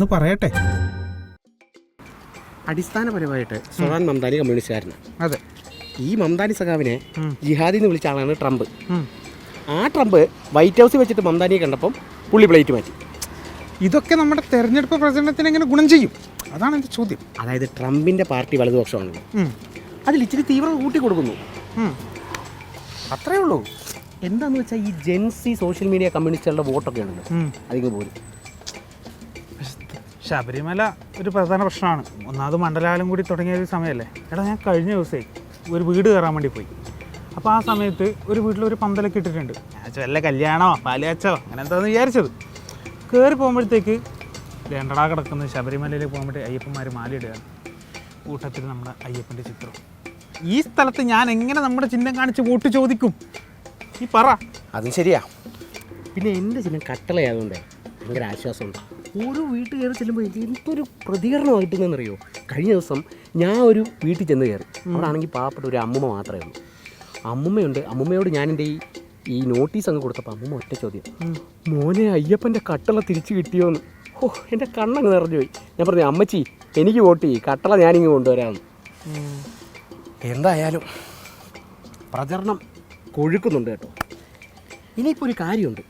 ഞാനൊന്ന് പറയട്ടെ. അടിസ്ഥാനപരമായിട്ട് സൊഹാൻ മംദാനി കമ്മ്യൂണിസ്റ്റുകാരനാണ് അതെ. ഈ മംദാനി സഖാവിനെ. ജിഹാദി എന്ന് വിളിച്ച ആളാണ് ട്രംപ്. ആ ട്രംപ് വൈറ്റ് ഹൗസിൽ വെച്ചിട്ട് മംദാനിയെ കണ്ടപ്പം പുള്ളി പ്ലേറ്റ് മാറ്റി. ഇതൊക്കെ നമ്മുടെ തെരഞ്ഞെടുപ്പ് പ്രചരണത്തിന് എങ്ങനെ ഗുണം ചെയ്യും? അതാണ് എന്റെ ചോദ്യം. അതായത് ട്രംപിന്റെ പാർട്ടി വലതുപക്ഷമാണല്ലോ. അതിൽ ഇച്ചിരി തീവ്രത കൂട്ടി കൊടുക്കുന്നു. അത്രേ ഉള്ളൂ. എന്താന്ന് വെച്ചാൽ ഈ ജെൻസി സോഷ്യൽ മീഡിയ കമ്മ്യൂണിസ്റ്റുകളുടെ വോട്ടൊക്കെ ഉണ്ടല്ലോ അധികം പോലും ശബരിമല ഒരു പ്രധാന പ്രശ്നമാണ്. ഒന്നാമത് മണ്ഡലാലം കൂടി തുടങ്ങിയ ഒരു സമയമല്ലേ? എടാ ഞാൻ കഴിഞ്ഞ ദിവസമേ ഒരു വീട് കയറാൻ വേണ്ടി പോയി. അപ്പോൾ ആ സമയത്ത് ഒരു വീട്ടിൽ ഒരു പന്തലൊക്കെ ഇട്ടിട്ടുണ്ട്. ഞാൻ വല്ല കല്യാണമോ പാലുകാച്ചോ? അങ്ങനെ എന്താന്ന് വിചാരിച്ചത്. കയറി പോകുമ്പോഴത്തേക്ക് രണ്ടടാ കിടക്കുന്നത് ശബരിമലയിൽ പോകുമ്പോഴേ അയ്യപ്പന്മാർ മാലയിടുകയാണ് കൂട്ടത്തിൽ നമ്മുടെ അയ്യപ്പന്റെ ചിത്രം. ഈ സ്ഥലത്ത് ഞാൻ എങ്ങനെ നമ്മുടെ ചിഹ്നം കാണിച്ച് വോട്ട് ചോദിക്കും? ഈ പറ. അതും ശരിയാ. പിന്നെ എന്റെ ചിഹ്നം കട്ടളയായതുകൊണ്ട് ഭയങ്കര ആശ്വാസമുണ്ട്. ഓരോ വീട്ടിൽ കയറി ചെല്ലുമ്പോൾ എനിക്ക് എന്തൊരു പ്രതികരണമാണ് കിട്ടുന്നതെന്നറിയോ കഴിഞ്ഞ ദിവസം ഞാൻ ഒരു വീട്ടിൽ ചെന്ന് കയറി. അവിടെ ആണെങ്കിൽ പാവപ്പെട്ട ഒരു അമ്മമ്മ മാത്രമേ ഉള്ളൂ. അമ്മുമ്മയുണ്ട്. അമ്മമ്മയോട് ഞാൻ എന്റെ ഈ ഈ നോട്ടീസ് അങ്ങ് കൊടുത്തപ്പോൾ അമ്മുമ്മ ഒറ്റ ചോദ്യം. മോനെ അയ്യപ്പന്റെ കട്ടള തിരിച്ചു കിട്ടിയോന്ന്. ഓ എന്റെ കണ്ണങ്ങ് നിറഞ്ഞു പോയി ഞാൻ പറഞ്ഞു അമ്മച്ചി എനിക്ക് വോട്ട് ചെയ്യും. കട്ടള ഞാനിങ്ങ് കൊണ്ടുവരാമെന്ന് എന്തായാലും പ്രചരണം കൊഴുക്കുന്നുണ്ട് കേട്ടോ. ഇനിയിപ്പോൾ ഒരു കാര്യമുണ്ട്.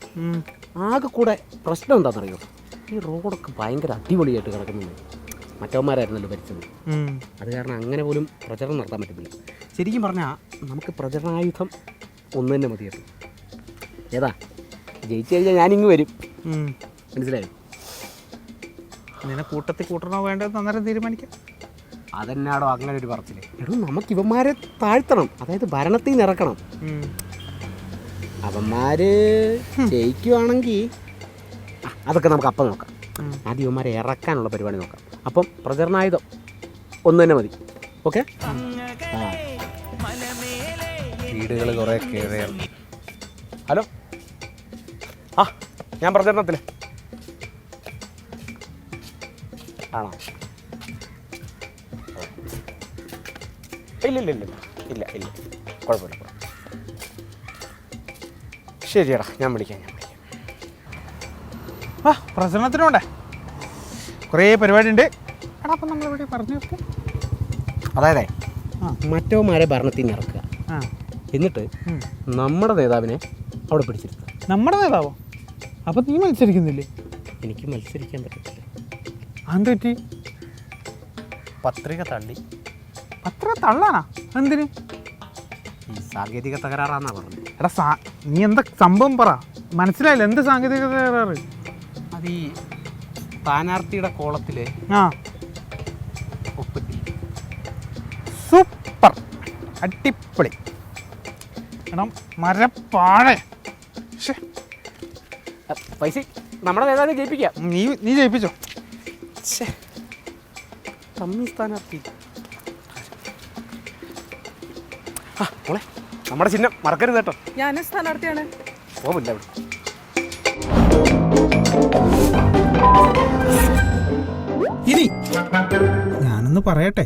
ആകെ കൂടെ പ്രശ്നം എന്താണെന്നറിയോ? ഈ റോഡൊക്കെ ഭയങ്കര അടിപൊളിയായിട്ട് കിടക്കുന്നുണ്ട്. മറ്റവന്മാരായിരുന്നല്ലോ ഭരിച്ചത്. അത് കാരണം അങ്ങനെ പോലും പ്രചരണം നടത്താൻ പറ്റുന്നില്ല ശരിക്കും പറഞ്ഞാൽ നമുക്ക് പ്രചരണായുധം ഒന്ന് തന്നെ മതിയായിരുന്നു ഏതാ? ജയിച്ചു കഴിഞ്ഞാൽ ഞാനിങ്ങ് വരും. മനസ്സിലായി? നിന്നെ കൂട്ടത്തിൽ കൂട്ടണോ വേണ്ടത് അന്നേരം തീരുമാനിക്കാം. അതെന്നാടോ അങ്ങനെ ഒരു പറച്ചിൽ. എടോ നമുക്ക് ഇവന്മാരെ താഴ്ത്തണം. അതായത് ഭരണത്തിൽ നിന്ന് ഇറക്കണം. അവന്മാര് ജയിക്കുവാണെങ്കിൽ അതൊക്കെ നമുക്ക് അപ്പം നോക്കാം. ആദ്യം ഇവന്മാരെ ഇറക്കാനുള്ള പരിപാടി നോക്കാം. അപ്പം പ്രചരണായുധം ഒന്ന് തന്നെ മതി. ഓക്കെ വീടുകൾ കുറേ കയറിയാണ് ഹലോ? ആ ഞാൻ പ്രചരണത്തിൽ ആണോ? ഇല്ല ഇല്ല ഇല്ല. ഇല്ല ഇല്ല. കുഴപ്പമില്ല. ശരിയടാ ഞാൻ വിളിക്കാം ഞാൻ. ആ പ്രചരണത്തിന് വേണ്ടേ കുറേ പരിപാടി ഉണ്ട് എടാ അപ്പം നമ്മളിവിടെ പറഞ്ഞു നിർത്തി അതായതേ. മറ്റവന്മാരെ ഭരണത്തിൽ നിന്ന് ഇറക്കുക. ആ. എന്നിട്ട്. നമ്മുടെ നേതാവിനെ അവിടെ പിടിച്ചിരുത്തുക. നമ്മുടെ നേതാവോ? അപ്പം നീ മത്സരിക്കുന്നില്ലേ? എനിക്ക് മത്സരിക്കാൻ പറ്റത്തില്ല. അതെന്ത് പറ്റി? പത്രിക തള്ളി. പത്രിക തള്ളാനാ? എന്തിന് ഈ സാങ്കേതിക തകരാറാന്നാ പറഞ്ഞത്. എടാ സാ നീ എന്താ സംഭവം പറ. മനസ്സിലായില്ല എന്ത് സാങ്കേതിക തകരാറ്? അത് ഈ സ്ഥാനാർത്ഥിയുടെ കോളത്തിൽ ആ. സൂപ്പർ. അടിപൊളി. എടാ മരപ്പാഴേ ശ്ശേ, പൈസ നമ്മുടെ നേതാവിനെ ജയിപ്പിക്കാം. നീ നീ ജയിപ്പിച്ചോ. തമ്മി സ്ഥാനാർത്ഥി. ആ മോളെ നമ്മുടെ ചിഹ്നം മറക്കരുത് കേട്ടോ. ഞാൻ സ്ഥാനാർത്ഥിയാണ്. പോവില്ല അവിടെ പറയട്ടെ